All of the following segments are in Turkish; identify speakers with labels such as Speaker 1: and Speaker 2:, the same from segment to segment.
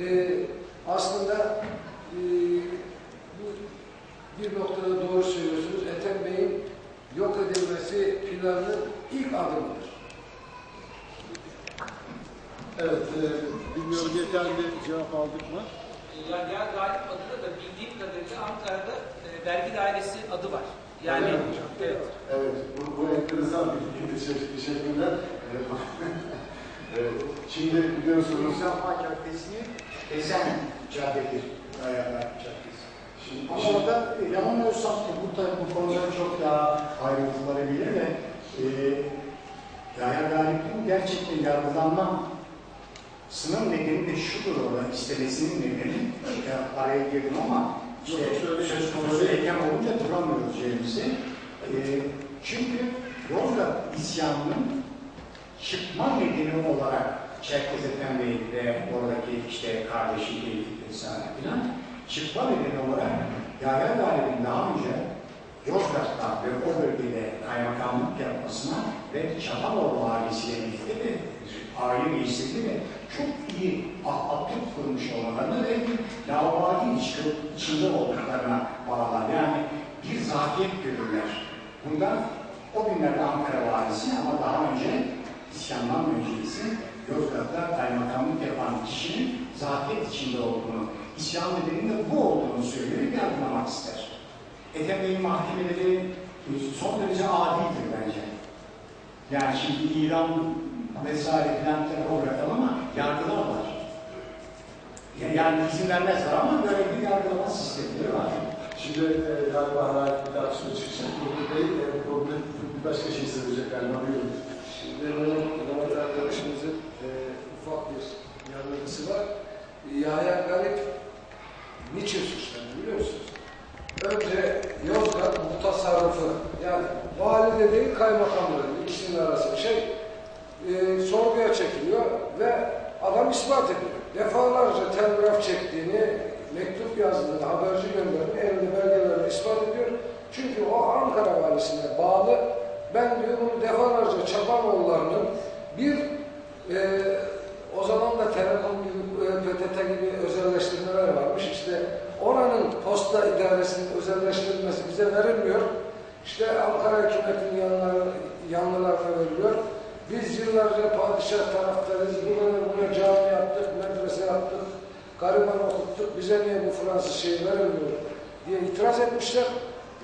Speaker 1: e, aslında e, bu bir noktada doğru söylüyorsunuz. Ethem Bey'in yok edilmesi planının ilk adımıdır.
Speaker 2: Evet, e, bilmiyorum yeterli cevap aldık mı?
Speaker 3: Ya, ya Galip adında da bildiğim kadarıyla Ankara'da e, vergi dairesi adı var. Yani
Speaker 2: mi?
Speaker 3: evet.
Speaker 2: Evet, bu, bu enteresan bir. Teşekkür- Teşekkürler. Evet, Şimdi biliyorsunuz,
Speaker 4: Mustafa Caddesi, Ezen Caddesi, Ayalar Caddesi.
Speaker 2: şimdi,
Speaker 4: Ama
Speaker 2: şimdi-
Speaker 4: orada e, yanılmıyorsam e, bu, bu konuları çok daha ayrıntıları bilir ve e, Yahya Galip'in gerçekten yargılanma sınır nedeni de şudur orada istemesinin nedeni. Ya, araya girdim ama işte söz konusu ekem olunca duramıyoruz yerimizi. E, çünkü Yozgat isyanının çıkma nedeni olarak Çerkez Ethem Bey ve oradaki işte kardeşi Tevfik vesaire filan çıkma nedeni olarak Yahya Galip'in daha önce Yozgat'ta ve o bölgede kaymakamlık yapmasına ve Çapanoğlu ailesiyle birlikte de aile reisliğinde de çok iyi ahbaplık kurmuş olmalarına ve ilişki içinde olduklarına bağlar. Yani bir zafiyet görürler. Bundan o günlerde Ankara valisi ama daha önce isyandan öncesi Yozgat'ta kaymakamlık yapan kişinin zafiyet içinde olduğunu, isyan nedeninin de bu olduğunu söyleyerek yargılamak ister. Ethem Bey'in mahkemeleri son derece adidir bence. Yani şimdi İran vesaire filan tarafa bırakalım ama yargılarlar. Ya- Yani izin vermezler ama böyle bir yargılama sistemleri var.
Speaker 2: şimdi e, galiba hala bir söz çıkacak. Burada e, problem başka şey söyleyecek galiba. Buyurun.
Speaker 1: Şimdi Mehmet, arkadaşımızın e, ufak bir yanılgısı var. Yahya Galip niçin suçlandı biliyor musunuz? Önce Yozgat mutasarrıfı yani vali de değil kaymakamların ikisinin arası bir şey e, sorguya çekiliyor ve adam ispat ediyor. Defalarca telgraf çektiğini, mektup yazdığını, haberci gönderdiğini, elinde belgelerini ispat ediyor. Çünkü o Ankara valisine bağlı. Ben diyor bunu defalarca Çapanoğullarının bir e, o zaman da Telekom gibi, e, PTT gibi özelleştirmeler varmış. İşte oranın posta idaresinin özelleştirilmesi bize verilmiyor. İşte Ankara hükümetinin yanlarına, yanlılarına veriliyor. Biz yıllarca padişah taraftarıyız. Buraya buraya cami yaptık, medrese yaptık, gariban okuttuk. Bize niye bu Fransız şeyi verilmiyor diye itiraz etmişler.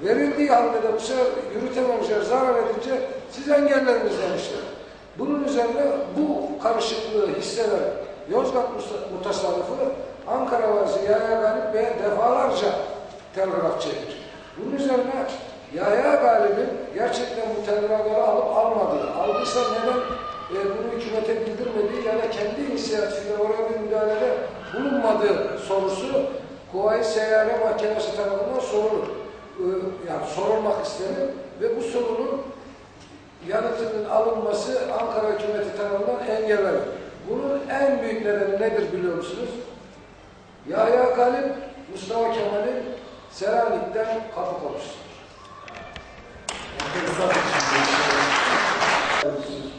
Speaker 1: Verildiği halde de bu sefer yürütememişler, zarar edince siz engelleriniz demişler. Bunun üzerine bu karışıklığı hisseden Yozgat mutasarrıfı Ankara valisi Yahya Galip Bey'e defalarca telgraf çekmiş. Bunun üzerine Yahya Galip'in gerçekten bu telgrafları alıp almadığı, aldıysa neden e, bunu hükümete bildirmediği ya da kendi inisiyatifiyle oraya bir müdahalede bulunmadığı sorusu Kuvayi Seyyare Mahkemesi tarafından sorulur. E, yani sorulmak istenir ve bu sorunun yanıtının alınması Ankara hükümeti tarafından engellenir. Bunun en büyük nedeni nedir biliyor musunuz? Yahya Galip, Mustafa Kemal'in Selanik'ten kapı komşusu.
Speaker 2: Enteresan bir şey.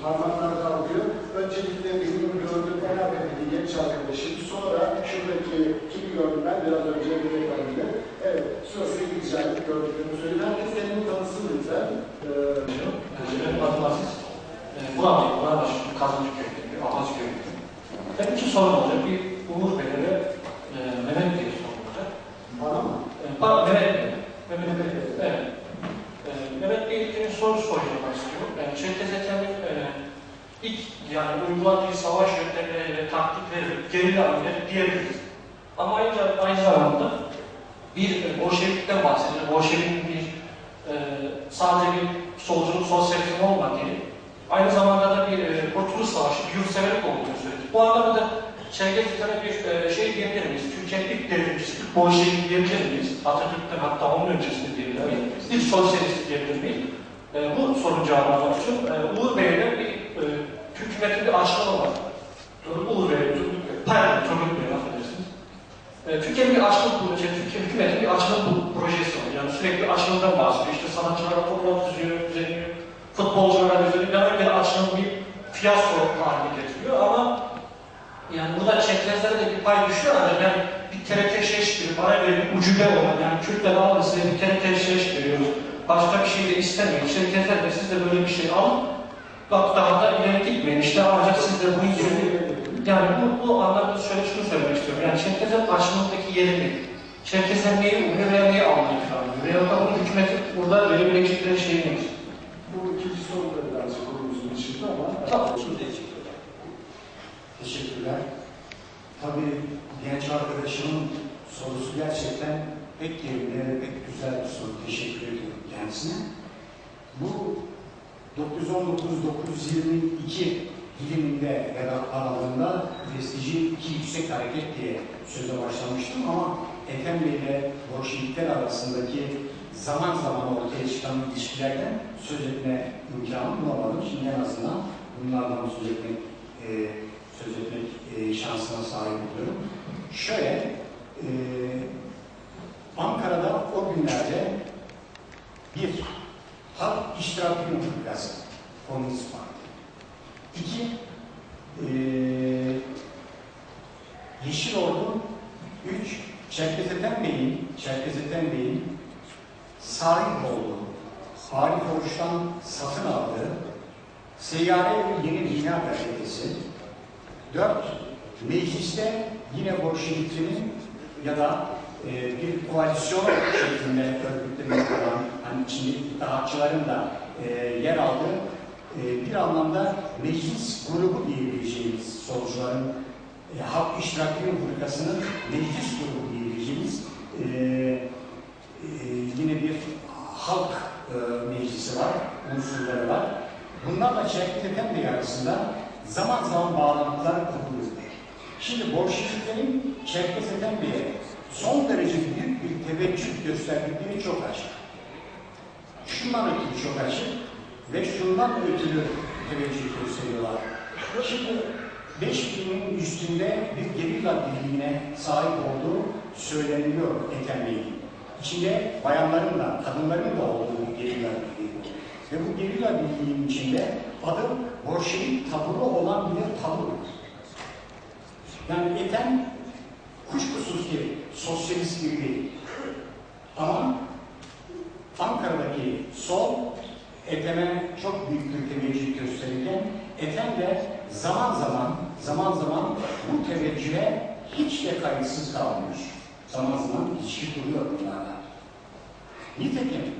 Speaker 2: Parmaklar kalkıyor. Öncelikle benim gördüğüm en önemli genç arkadaşım. Sonra şuradaki kimi gördüm ben biraz önce bir reklamda. Evet, sırasıyla güzellik gördüklerini söyledi. Herkes kendini tanısın lütfen. Ee,
Speaker 5: adım Aziz. E, Buradayım. Burada Kazıncı köyünde, Ahaz köyünde. Benim iki sorum olacak. Bir Uğur Bey'e ve e, Mehmet Bey'e sorum olacak.
Speaker 2: bana mı?
Speaker 5: E, pardon, Mehmet Bey. Mehmet Bey. Evet. E, Mehmet Bey'e bir soru sormak istiyorum. Yani Çerkez e, ilk yani uyguladığı savaş yöntemleri ve taktikleri, gerilla hamleleri diyebiliriz. Ama aynı, aynı zamanda bir e, Bolşevik'ten bahsediyor. Bolşevik'in bir e, sadece bir solculuk, sosyalizm olmadığı, aynı zamanda da bir e, Kurtuluş Savaşı, bir yurtseverlik olduğunu söyledi. Bu anlamda Çerkez Etem'e bir e, şey diyebilir miyiz? Türkiye'nin ilk devrimcisi, Bolşevik diyebilir miyiz? Atatürk'ten hatta onun öncesinde diyebilir miyiz? İlk sosyalist diyebilir miyiz? E, bu sorunun cevabını almak için e, Uğur Bey'le bir e, hükümetin bir açlığı var. Bey, Turgut Bey, pardon Turgut Bey affedersiniz. E, Türkiye'nin bir açlık projesi, Türkiye hükümetin bir açlık projesi var. Yani sürekli açlığından bahsediyor. İşte sanatçılara toplum düzüyor, düzeniyor, futbolculara düzeniyor. Yani bir açlığın bir fiyasko haline getiriyor ama Yani burada çerkezlere de bir pay düşüyor ancak yani bir TRT şeş gibi bana göre bir ucube olan yani Kürtler algısı bir TRT şeş veriyoruz. Başka bir şey de istemiyor. Çerkezler de siz de böyle bir şey alın. Bak daha da ileri gitmeyin. İşte ancak siz de bu yüzünü yani bu, bu anlamda şöyle şunu söylemek istiyorum. Yani Çerkezler açlığındaki yeri değil. Çerkezler neyi umuyor veya neyi almayı planlıyor. Veya da bunu hükümetin burada verebilecekleri şey nedir?
Speaker 2: Bu ikinci soru da birazcık konumuzun dışında ama...
Speaker 5: Tamam.
Speaker 4: Teşekkürler. Tabii genç arkadaşımın sorusu gerçekten pek yerinde pek güzel bir soru. Teşekkür ediyorum kendisine. Bu 919-922 diliminde ya da aralığında prestiji iki yüksek hareket diye söze başlamıştım ama Ethem Bey ile Bolşevikler arasındaki zaman zaman ortaya çıkan ilişkilerden söz etme imkanı bulamadım. Şimdi en azından bunlardan söz etmek e, söz etmek e, şansına sahip oluyorum. Şöyle, e, Ankara'da o günlerde bir, Halk İştirak Cumhurbaşkanı, Komünist Parti. İki, e, Yeşil Ordu. Üç, Çerkez Ethem Bey'in, Çerkez Ethem Bey'in sahip olduğu, Arif Oruç'tan satın aldığı Seyyare Yeni Dünya Gazetesi, Dört, mecliste yine Bolşeviklerin ya da e, bir koalisyon şeklinde hani içinde iddiaçıların da e, yer aldığı e, bir anlamda meclis grubu diyebileceğimiz solcuların e, Halk İştirak Cumhurbaşkanı'nın meclis grubu diyebileceğimiz e, e, yine bir halk e, meclisi var, unsurları var. Bunlarla Çerkez Ethem Bey arasında zaman zaman bağlantılar kuruluyor. Şimdi Bolşeviklerin Çerkez Ethem Bey'e son derece büyük bir teveccüh gösterdikleri çok açık. Şundan ötürü çok açık ve şundan ötürü teveccüh gösteriyorlar. Şimdi 5000'in üstünde bir gerilla birliğine sahip olduğu söyleniyor Ethem Bey'in. İçinde bayanların da, kadınların da olduğu bir gerilla birliği. Ve bu gerilla birliğinin içinde adı Bolşevik taburu olan bir tabur. Yani Ethem kuşkusuz ki sosyalist biri değil. Ama Ankara'daki sol Ethem'e çok büyük teveccüh gösterirken Ethem de zaman zaman zaman zaman bu teveccühe hiç de kayıtsız kalmıyor. Zaman zaman ilişki kuruyor bunlarla. Nitekim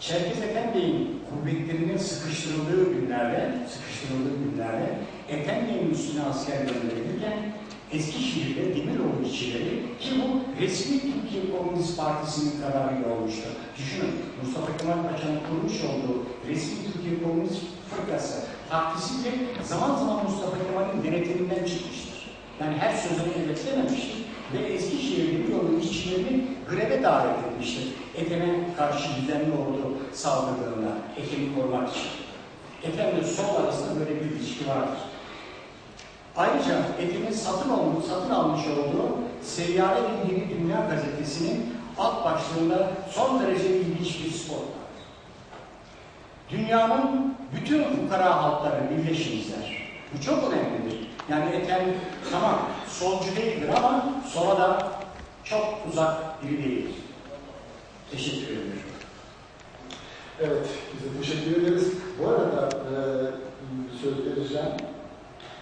Speaker 4: Çerkez Ethem Bey'in kuvvetlerinin sıkıştırıldığı günlerde, sıkıştırıldığı günlerde Ethem Bey'in üstüne asker gönderilirken Eskişehir'de Demiroğlu işçileri ki bu resmi Türkiye Komünist Partisi'nin kararıyla olmuştu. Düşünün Mustafa Kemal Paşa'nın kurmuş olduğu resmi Türkiye Komünist Fırkası partisiyle zaman zaman Mustafa Kemal'in denetiminden çıkmıştır. Yani her sözünü evet dememiştir ve Eskişehir Demiroğlu işçilerini greve davet etmiştir. Ethem'e karşı düzenli ordu saldırdığında Ethem'i korumak için. Ethem'le sol arasında böyle bir ilişki vardır. Ayrıca Ethem'in satın, olmuş, satın almış olduğu Seyyare Yeni Dünya gazetesinin alt başlığında son derece ilginç bir spot var. Dünyanın bütün fukara halkları birleşinizler. Bu çok önemlidir. Yani Ethem tamam solcu değildir ama sola da çok uzak biri değildir. Teşekkür ederim.
Speaker 2: Evet, biz de teşekkür ederiz. Bu arada e, söz vereceğim.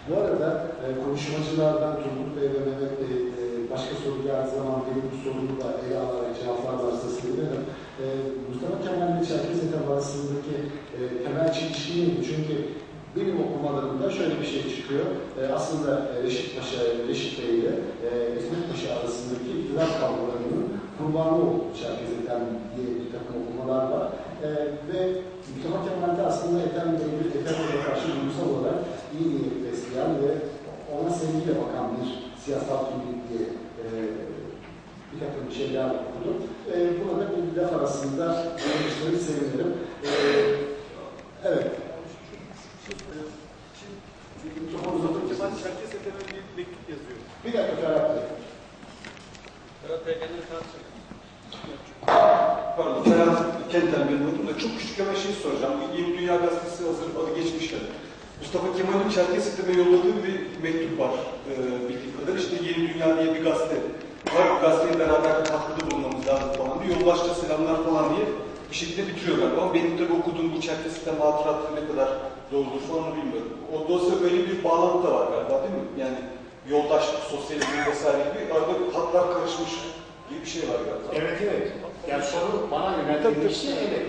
Speaker 2: Bu arada e, konuşmacılardan Turgut Bey ve Mehmet Bey e, başka soru geldiği zaman benim bu sorumu da ele alarak cevaplarlarsa sevinirim. E, Mustafa Kemal ile Çerkez Ethem arasındaki e, temel çelişki? Çünkü benim okumalarımda şöyle bir şey çıkıyor. E, aslında e, Reşit Paşa, Reşit Bey ile e, İsmet Paşa arasındaki iktidar kavgalarının kurbanı oldu Çerkez Ethem diye bir takım okumalar var. E, ve Mustafa Kemal de aslında Ethem Bey'i Ethem Bey'e karşı duygusal olarak iyi niyet besleyen ve ona sevgiyle bakan bir siyasal kimlik diye e, bir takım şeyler okudum. E, burada bir laf arasında konuşmayı sevinirim. E, evet.
Speaker 6: Mikrofonu uzatınca ben Çerkez Ethem'e bir mektup yazıyor.
Speaker 2: Bir dakika Ferhat Bey.
Speaker 6: Pardon, Ferhat Kenten benim adım da çok küçük hemen şeyi soracağım. Yeni Dünya Gazetesi hazır adı geçmişken. Mustafa Kemal'in Çerkezketeme yolladığı bir mektup var. Ee, bildiğim kadarıyla işte Yeni Dünya diye bir gazete var. Gazeteye beraber katkıda bulunmamız lazım falan diye. Yoldaşça selamlar falan diye bir şekilde bitiriyorlar. Ama benim tabii okuduğum bu Çerkezketeme hatıratları ne kadar doğrudur falan bilmiyorum. O dosya böyle bir bağlantı da var galiba değil mi? Yani yoldaşlık, sosyalizm vesaire gibi arada hatlar karışmış gibi bir şey var galiba.
Speaker 4: Evet evet. Yani soru bana yöneltilmişti. Evet.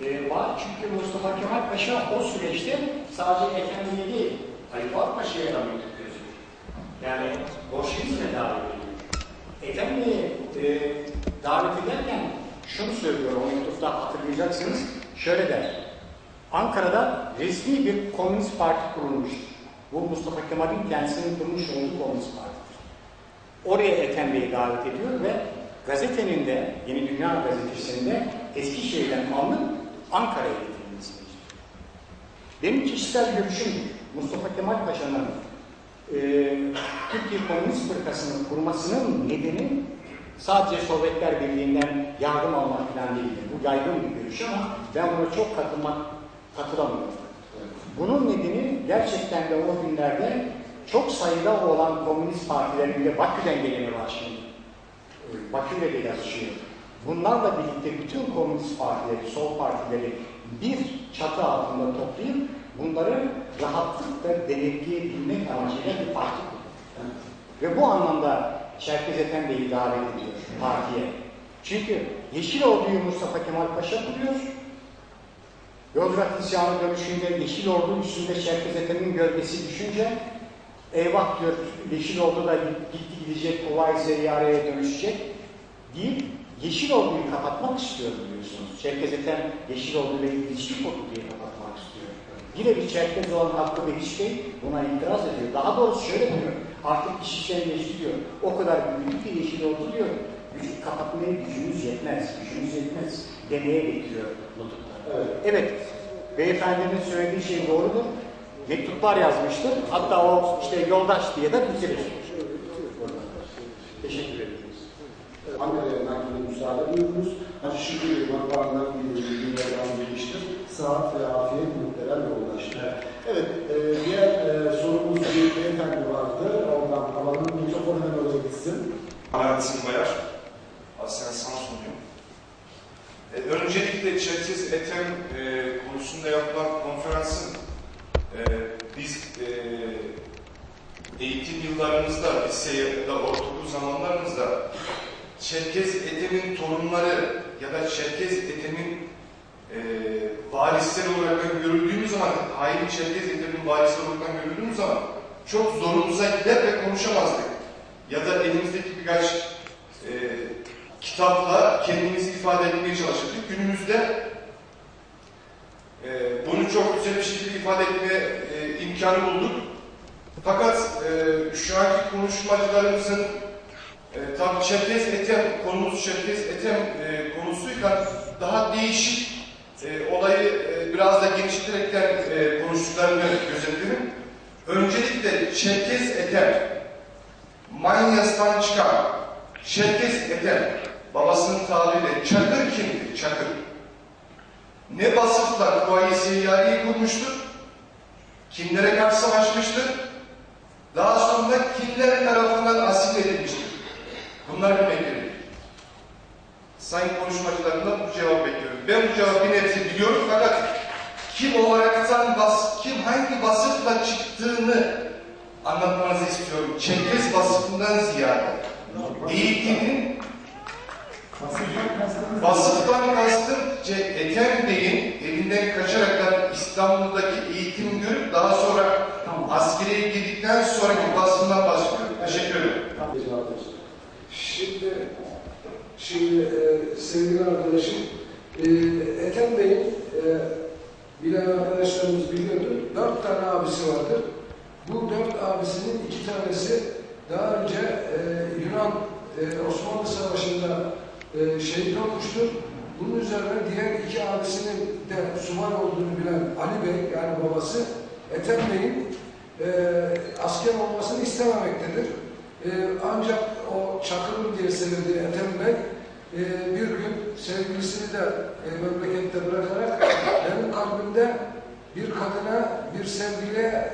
Speaker 4: Ee, var çünkü Mustafa Kemal Paşa o süreçte sadece Efendi'ye değil, Ali Fuat Paşa'ya da mektup yazıyor. Yani Bolşevizm'e davet ediyor. Efendi'ye e, davet ederken şunu söylüyor o mektupta hatırlayacaksınız. Şöyle der. Ankara'da resmi bir komünist parti kurulmuştur. Bu Mustafa Kemal'in kendisinin kurmuş olduğu komünist partidir. Oraya Ethem Bey'i davet ediyor ve gazetenin de, Yeni Dünya gazetesinde Eskişehir'den alınıp Ankara'ya getirilmesini istiyor. Benim kişisel görüşümdür. Mustafa Kemal Paşa'nın e, Türkiye Komünist Fırkası'nın kurmasının nedeni sadece Sovyetler Birliği'nden yardım almak falan değildir. Bu yaygın bir görüş ama ben buna çok katılmak, katılamıyorum. Bunun nedeni gerçekten de o günlerde çok sayıda olan komünist partilerin de Bakü'den geleni var şimdi. Ee, Bakü'yle de yazışıyor. Bunlarla birlikte bütün komünist partileri, sol partileri bir çatı altında toplayıp bunları rahatlıkla denetleyebilmek amacıyla bir parti kurdu. Ve bu anlamda Çerkez Bey'i davet ediyor partiye. Çünkü Yeşil Ordu'yu Mustafa Kemal Paşa kuruyor. Yozgat isyanı dönüşünde Yeşil Ordu üstünde Çerkez Ethem'in gölgesi düşünce eyvah diyor Yeşil Ordu da gitti gidecek, kolay seyyareye dönüşecek deyip Yeşil Ordu'yu kapatmak istiyor biliyorsunuz. Çerkez Ethem Yeşil Ordu ile ilişki kurdu diye kapatmak istiyor. Yine bir Çerkez olan Hakkı Behiç Bey buna itiraz ediyor. Daha doğrusu şöyle diyor, artık iş işten geçti diyor. O kadar büyüdü ki Yeşil Ordu diyor, gücü kapatmaya gücümüz yetmez, gücümüz yetmez demeye getiriyor nutukları.
Speaker 2: Evet.
Speaker 4: Beyefendinin söylediği şey doğrudur. Mektuplar yazmıştır. Hatta o işte yoldaş diye de bitirir. Teşekkür ederiz.
Speaker 2: Ankara'ya nakline müsaade buyurunuz. Hacı Şükrü Makbarı'ndan bir dünyadan gelmiştir. Saat ve afiyet muhterem yoldaşlar. Evet, e, diğer e, sorumuz bir beyefendi vardı. Oradan alalım. Mikrofon hemen oraya gitsin.
Speaker 7: Alaaddin Bayar, aslen Samsunluyum. E, öncelikle Çerkez Etem e, konusunda yapılan konferansın e, biz e, eğitim yıllarımızda, lise ya da ortaokul zamanlarımızda Çerkez Etem'in torunları ya da Çerkez Etem'in e, varisleri olarak görüldüğümüz zaman, hain Çerkez Etem'in varisleri olarak görüldüğümüz zaman çok zorumuza gider ve konuşamazdık. Ya da elimizdeki birkaç e, kitapla kendimizi ifade etmeye çalışırdık. Günümüzde e, bunu çok güzel bir şekilde ifade etme e, imkanı bulduk. Fakat e, şu anki konuşmacılarımızın e, tabi Çerkez Etem konumuz Çerkez Etem e, konusuyken daha değişik e, olayı e, biraz da genişleterekten e, konuştuklarını gözetledim. Öncelikle Çerkez Etem Manyas'tan çıkan Çerkez Ethem, babasının tabiriyle Çakır kimdir? Çakır. Ne vasıfla Kuvayi Seyyari'yi kurmuştur? Kimlere karşı savaşmıştır? Daha sonra kimler tarafından asil edilmiştir? Bunları bilmek gerekir. Sayın konuşmacılarımdan bu cevap bekliyorum. Ben bu cevabı nebze biliyorum fakat kim olaraktan, bas, kim hangi vasıfla çıktığını anlatmanızı istiyorum. Çerkez vasıfından ziyade eğitimin vasıftan kastım Ethem Bey'in evinden kaçaraktan İstanbul'daki eğitim görüp daha sonra askeriye girdikten sonraki vasfından bahsediyorum. Teşekkür ederim.
Speaker 2: Verin.
Speaker 1: Şimdi, şimdi e, sevgili arkadaşım, e, Ethem Bey'in e, bilen arkadaşlarımız biliyordur. Dört tane abisi vardır. Bu dört abisinin iki tanesi daha önce e, Yunan e, Osmanlı Savaşı'nda e, şehit olmuştur. Bunun üzerine diğer iki abisinin de subay olduğunu bilen Ali Bey yani babası Ethem Bey'in e, asker olmasını istememektedir. E, ancak o Çakır'ın diye sevildiği Ethem Bey e, bir gün sevgilisini de e, memlekette bırakarak benim kalbimde bir kadına bir sevgiliye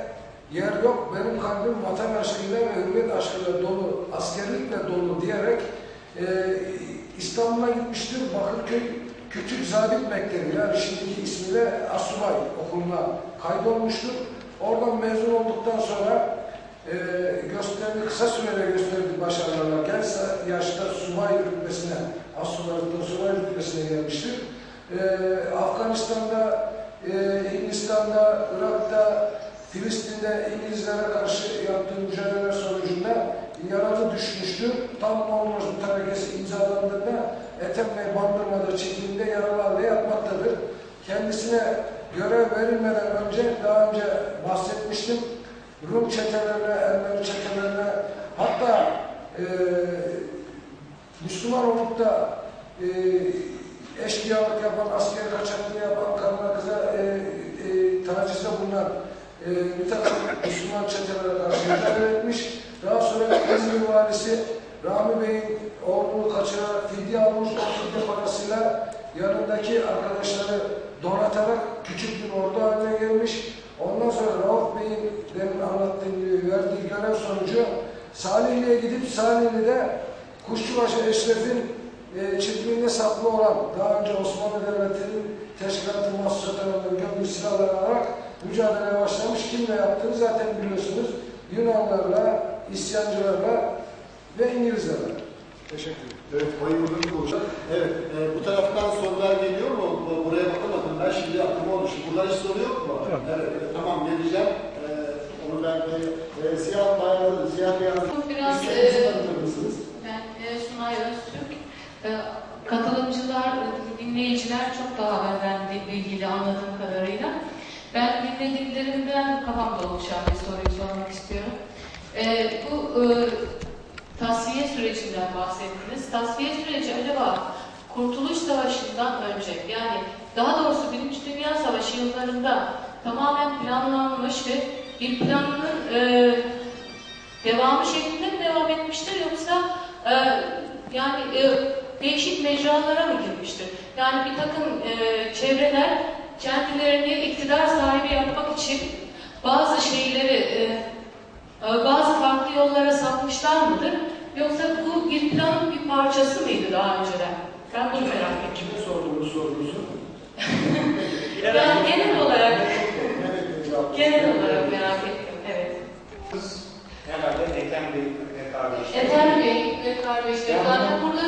Speaker 1: yer yok. Benim kalbim vatan aşkıyla ve hürriyet aşkıyla dolu, askerlikle dolu diyerek e, İstanbul'a gitmiştir. Bakırköy Küçük Zabit Mektebi yani şimdiki ismiyle Asubay okuluna kaydolmuştur. Oradan mezun olduktan sonra e, gösterdiği, kısa sürede gösterdiği başarılarla genç yaşta subay rütbesine, Asubaylıktan subay rütbesine gelmiştir. E, Afganistan'da, e, Hindistan'da, Irak'ta, Filistin'de İngilizlere karşı yaptığı mücadele sonucunda yaralı düşmüştür. Tam Monmouth Mütarekesi imzalandığında Ethem Bey Bandırma'da çekiminde yaralı halde yatmaktadır. Kendisine görev verilmeden önce, daha önce bahsetmiştim, Rum çetelerine, Ermeni çetelerine, hatta e, Müslüman olup da e, eşkıyalık yapan, asker kaçaklığı yapan, kadına kıza e, e, tacizde bulunan e, bir takım Müslüman çetelere karşı mücadele etmiş. Daha sonra İzmir valisi Rami Bey'in oğlunu kaçırarak fidye almış, o fidye parasıyla yanındaki arkadaşları donatarak küçük bir ordu haline gelmiş. Ondan sonra Rauf Bey'in demin anlattığım gibi verdiği görev sonucu Salihli'ye gidip Salihli'de Kuşçubaşı Eşref'in e, çiftliğinde saklı olan daha önce Osmanlı Devleti'nin teşkilatı mahsusat tarafından gömülü silahları alarak mücadeleye başlamış. Kimle yaptığını zaten biliyorsunuz. Yunanlarla, isyancılarla ve İngilizlerle. Teşekkür ederim.
Speaker 2: Evet, bayıldım konuşalım. Evet, e, bu taraftan sorular geliyor mu? Bu- Buraya bakamadım ben şimdi aklıma olmuş. Burada hiç soru yok mu? Evet, evet, tamam geleceğim. E, onu ben de e, siyah bayağı, siyah.
Speaker 8: Bu biraz, e? Ben e, Sunay Öztürk. E, katılımcılar, dinleyiciler çok daha evvel bilgili anladığım kadarıyla. Ben dinlediklerimden kafamda oluşan bir soruyu sormak istiyorum. E, bu e, tasfiye sürecinden bahsettiniz. Tasfiye süreci acaba Kurtuluş Savaşı'ndan önce yani daha doğrusu Birinci Dünya Savaşı yıllarında tamamen planlanmış ve bir planının e, devamı şeklinde mi devam etmiştir yoksa e, yani e, değişik mecralara mı girmiştir? Yani bir takım e, çevreler kendilerini iktidar sahibi yapmak için bazı şeyleri e, bazı farklı yollara sapmışlar mıdır? Yoksa bu bir planın bir parçası mıydı daha önceden? Ben bunu merak ettim.
Speaker 2: Kime sordunuz sorunuzu?
Speaker 8: Yani genel olarak, genel olarak merak ettim. Evet.
Speaker 4: Kız herhalde Ethem Bey ve kardeşleri.
Speaker 8: Ethem Bey ve kardeşleri. Zaten burada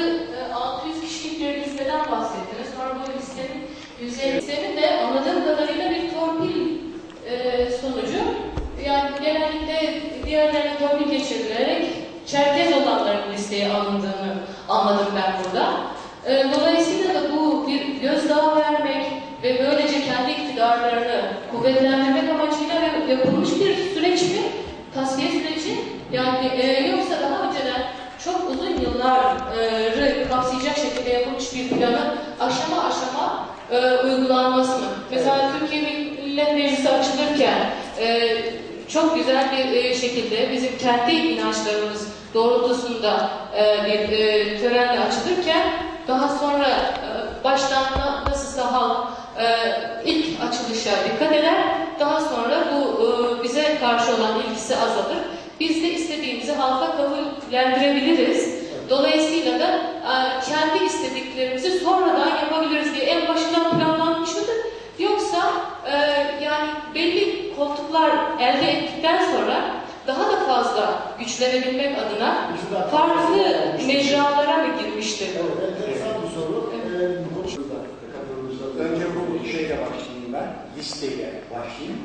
Speaker 8: e, 600 kişilik bir listeden bahsettiniz. Sonra bu listenin üzerinde listenin de anladığım kadarıyla bir torpil e, sonucu. Yani genellikle diğerlerine torpil geçirilerek Çerkez olanların listeye alındığını anladım ben burada. E, dolayısıyla da bu bir gözdağı vermek ve böylece kendi iktidarlarını kuvvetlendirmek amacıyla yapılmış bir süreç mi? Tasfiye süreci yani e, yoksa daha önceden çok uzun yılları kapsayacak şekilde yapılmış bir planın aşama aşama e, uygulanması mı? Mesela Türkiye Millet Meclisi açılırken e, çok güzel bir e, şekilde bizim kendi inançlarımız doğrultusunda e, bir e, törenle açılırken daha sonra baştan na- nasılsa halk ilk açılışa dikkat eder. Daha sonra bu bize karşı olan ilgisi azalır. Biz de istediğimizi halka kabullendirebiliriz. Dolayısıyla da kendi istediklerimizi sonradan yapabiliriz diye en başından mıdır? Yoksa e, yani belli koltuklar elde ettikten sonra daha da fazla güçlenebilmek adına farklı mecralara mı girmiştir?
Speaker 2: Evet, enteresan bir soru. Ee.
Speaker 4: Önce bu şeyle başlayayım ben, listeyle başlayayım.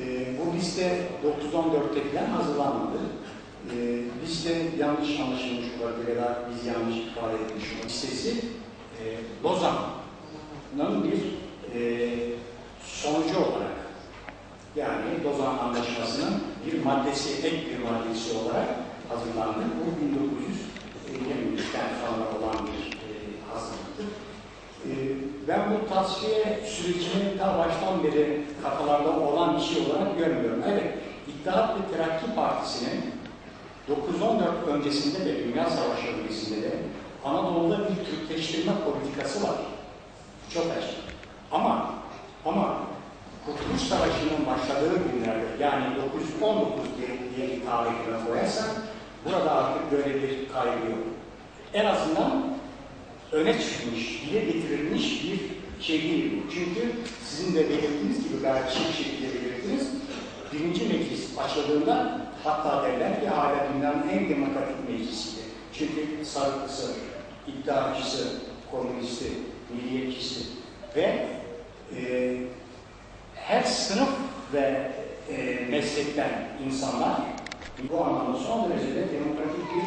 Speaker 4: Ee, bu liste 914'te falan hazırlanmadı. Ee, liste yanlış anlaşılmış olabilir ya da biz yanlış ifade etmiş. Listesi e, Lozan'ın bir e, sonucu olarak yani Lozan Anlaşması'nın bir maddesi, ek bir maddesi olarak hazırlandı. Bu 1923'ten sonra olan bir e, hazırlıktır. Ee, Ben bu tasfiye sürecini ta baştan beri kafalarda olan bir şey olarak görmüyorum. Evet, İttihat ve Terakki Partisi'nin 9-14 öncesinde de, Dünya Savaşı öncesinde de Anadolu'da bir Türkleştirme politikası var. Çok açık. Ama, ama Kurtuluş Savaşı'nın başladığı günlerde yani 919 diye, diye bir tarihine koyarsak burada artık böyle bir kaygı yok. En azından öne çıkmış, dile getirilmiş bir şey değil bu. Çünkü sizin de belirttiğiniz gibi gayet şık şekilde belirttiniz. Birinci meclis başladığında hatta derler ki hala dünyanın en demokratik meclisiydi. Çünkü sarıklısı, iddiacısı, komünisti, milliyetçisi ve e, her sınıf ve e, meslekten insanlar bu anlamda son derece de demokratik bir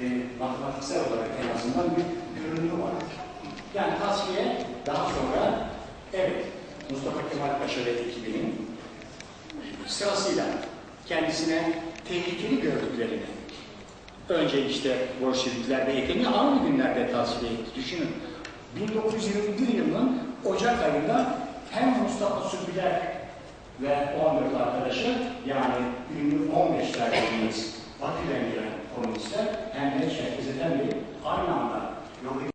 Speaker 4: e, matematiksel olarak en azından bir görünümü var. Yani tasfiye daha sonra evet Mustafa Kemal Paşa ve ekibinin sırasıyla kendisine tehlikeli gördüklerini önce işte Bolşevikler ve ekibini aynı günlerde tasfiye etti. Düşünün 1921 yılının Ocak ayında hem Mustafa Sübüler ve 14 arkadaşı yani ünlü 15'ler dediğimiz Batı'dan gelen komünistler hem de Şehzede'den bir aynı anda yolu